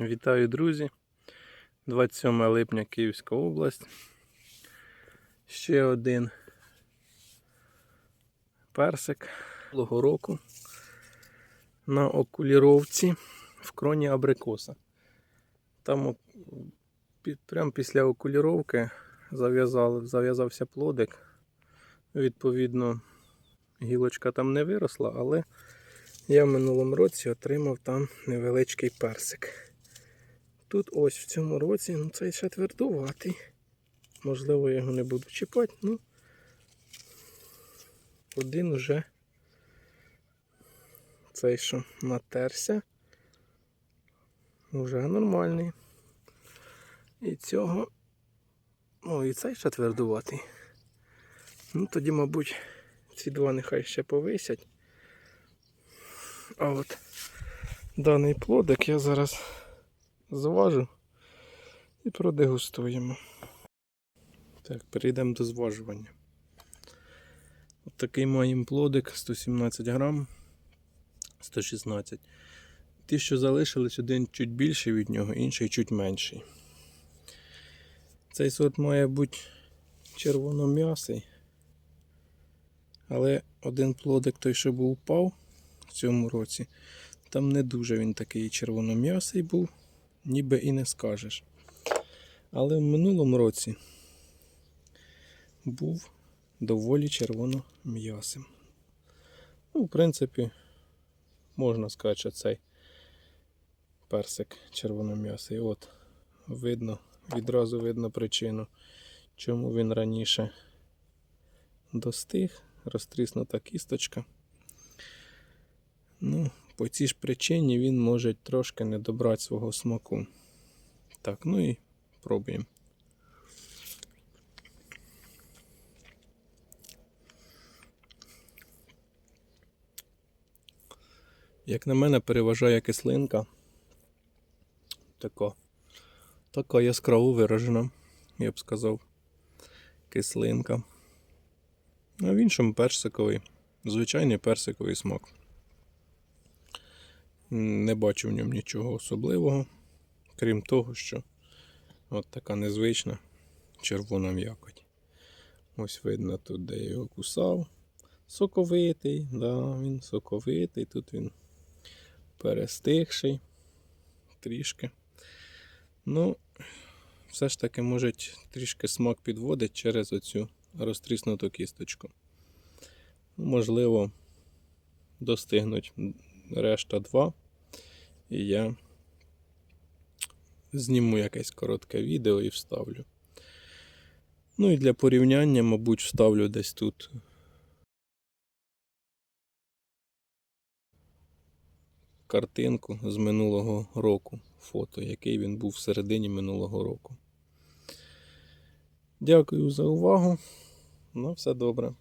Вітаю, друзі! 27 липня Київська область. Ще один персик минулого року на окуліровці в кроні абрикоса. Там прямо після окуліровки зав'язався плодик. Відповідно, гілочка там не виросла, але я в минулому році отримав там невеличкий персик. Тут ось в цьому році, ну цей ще твердуватий. Можливо, я його не буду чіпати, ну один уже цей що натерся. Уже нормальний. І цього. О, і цей ще твердуватий. Ну тоді, мабуть, ці два нехай ще повисять. А от даний плодик я зараз зважу і продегустуємо. Так, перейдемо до зважування. От такий маємо плодик 117 грам, 116. Ті, що залишились, один чуть більший від нього, інший чуть менший. Цей сорт має бути червоном'ясий. Але один плодик той, що був упав в цьому році, там не дуже він такий червоном'ясий був, ніби і не скажеш. Але в минулому році був доволі червоном'ясим. Ну, в принципі, можна сказати, що цей персик червоном'ясий. От, видно, відразу видно причину, чому він раніше достиг, розтріснута кісточка. Ну, по цій ж причині він може трошки не добрати свого смаку. Так, ну і пробуємо. Як на мене, переважає кислинка. Така, така яскраво виражена, я б сказав. Кислинка. А в іншому персиковий. Звичайний персиковий смак. Не бачу в ньому нічого особливого, крім того, що от така незвична червона м'якоть. Ось видно тут, де я його кусав. Соковитий, да, він соковитий, тут він перестигший трішки. Ну, все ж таки, може, трішки смак підводить через оцю розтріснуту кісточку. Можливо, достигнуть решта 2. І я зніму якесь коротке відео і вставлю. Ну і для порівняння, мабуть, вставлю десь тут. Картинку з минулого року, фото, який він був в середині минулого року. Дякую за увагу. На все добре.